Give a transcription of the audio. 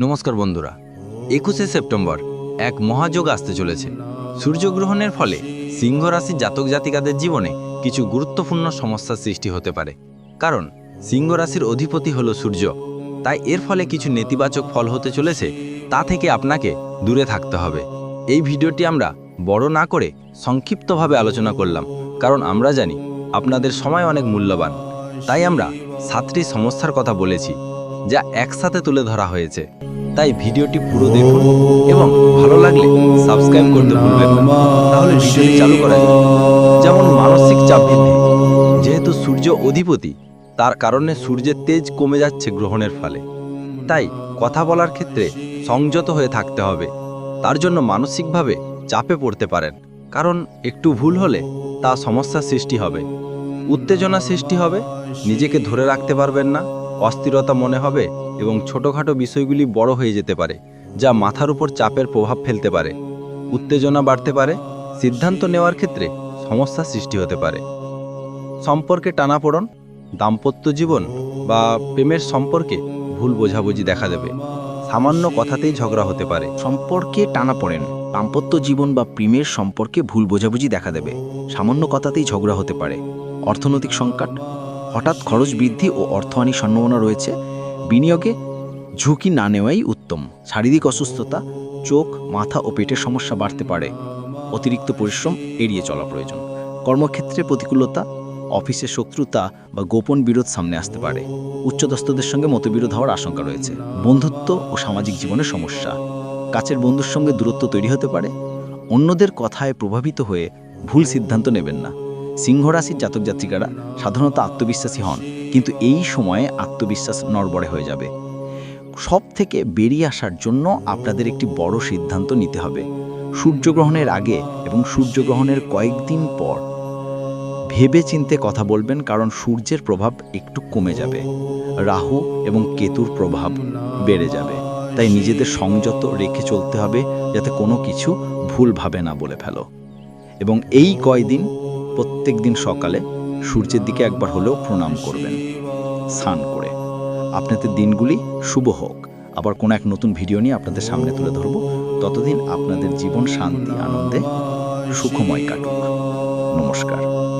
নমস্কার বন্ধুরা। একুশে সেপ্টেম্বর এক মহাযোগ আসতে চলেছে। সূর্যগ্রহণের ফলে সিংহ রাশির জাতক জাতিকাদের জীবনে কিছু গুরুত্বপূর্ণ সমস্যার সৃষ্টি হতে পারে। কারণ, সিংহ রাশির অধিপতি হলো সূর্য। তাই এর ফলে কিছু নেতিবাচক ফল হতে চলেছে, তা থেকে আপনাকে দূরে থাকতে হবে। এই ভিডিওটি আমরা বড় না করে সংক্ষিপ্তভাবে আলোচনা করলাম, কারণ আমরা জানি আপনাদের সময় অনেক মূল্যবান। তাই আমরা সাতটি সমস্যার কথা বলেছি। যা একসাথে তুলে ধরা হয়েছে। তাই ভিডিওটি পুরো দেখুন এবং ভালো লাগলে সাবস্ক্রাইব করতে ভুলবেন না। তাহলে ভিডিওটি চালু করা যেমন মানসিক চাপ বৃদ্ধি। যেহেতু সূর্য অধিপতি, তার কারণে সূর্যের তেজ কমে যাচ্ছে গ্রহণের ফলে। তাই কথা বলার ক্ষেত্রে সংযত হয়ে থাকতে হবে। তার জন্য মানসিকভাবে চাপে পড়তে পারেন। কারণ একটু ভুল হলে তা সমস্যার সৃষ্টি হবে। উত্তেজনা সৃষ্টি হবে। নিজেকে ধরে রাখতে পারবেন না। অস্থিরতা মনে হবে এবং ছোটোখাটো বিষয়গুলি বড় হয়ে যেতে পারে, যা মাথার উপর চাপের প্রভাব ফেলতে পারে। উত্তেজনা বাড়তে পারে, সিদ্ধান্ত নেওয়ার ক্ষেত্রে সমস্যা সৃষ্টি হতে পারে। সম্পর্কে টানাপোড়ন, দাম্পত্য জীবন বা প্রেমের সম্পর্কে ভুল বোঝাবুঝি দেখা দেবে। সামান্য কথাতেই ঝগড়া হতে পারে। সম্পর্কে টানা পড়েন দাম্পত্য জীবন বা প্রেমের সম্পর্কে ভুল বোঝাবুঝি দেখা দেবে। সামান্য কথাতেই ঝগড়া হতে পারে। অর্থনৈতিক সংকট হঠাৎ খরচ বৃদ্ধি ও অর্থহানির সম্ভাবনা রয়েছে। বিনিয়োগে ঝুঁকি না নেওয়াই উত্তম। শারীরিক অসুস্থতা, চোখ, মাথা ও পেটের সমস্যা বাড়তে পারে। অতিরিক্ত পরিশ্রম এড়িয়ে চলা প্রয়োজন। কর্মক্ষেত্রে প্রতিকূলতা, অফিসে শত্রুতা বা গোপন বিরোধ সামনে আসতে পারে। উচ্চদস্তদের সঙ্গে মতবিরোধ হওয়ার আশঙ্কা রয়েছে। বন্ধুত্ব ও সামাজিক জীবনের সমস্যা। কাছের বন্ধুর সঙ্গে দূরত্ব তৈরি হতে পারে। অন্যদের কথায় প্রভাবিত হয়ে ভুল সিদ্ধান্ত নেবেন না। সিংহ রাশির জাতক জাতিকারা সাধারণত আত্মবিশ্বাসী হন, কিন্তু এই সময়ে আত্মবিশ্বাস নড়বড়ে হয়ে যাবে। সব থেকে বেরিয়ে আসার জন্য আপনাদের একটি বড় সিদ্ধান্ত নিতে হবে। সূর্যগ্রহণের আগে এবং সূর্যগ্রহণের কয়েকদিন পর। ভেবে চিনতে কথা বলবেন, কারণ সূর্যের প্রভাব একটু কমে যাবে। রাহু এবং কেতুর প্রভাব বেড়ে যাবে। তাই নিজেদের সংযত রেখে চলতে হবে, যাতে কোনো কিছু ভুলভাবে না বলে ফেলো। এবং এই কয়দিন প্রত্যেক দিন সকালে সূর্যের দিকে একবার হলেও প্রণাম করবেন। স্নান করে। আপনাদের দিনগুলি শুভ হোক। আবার কোনো এক নতুন ভিডিও নিয়ে আপনাদের সামনে তুলে ধরব। ততদিন আপনাদের জীবন শান্তি, আনন্দে সুখময় কাটুক। নমস্কার।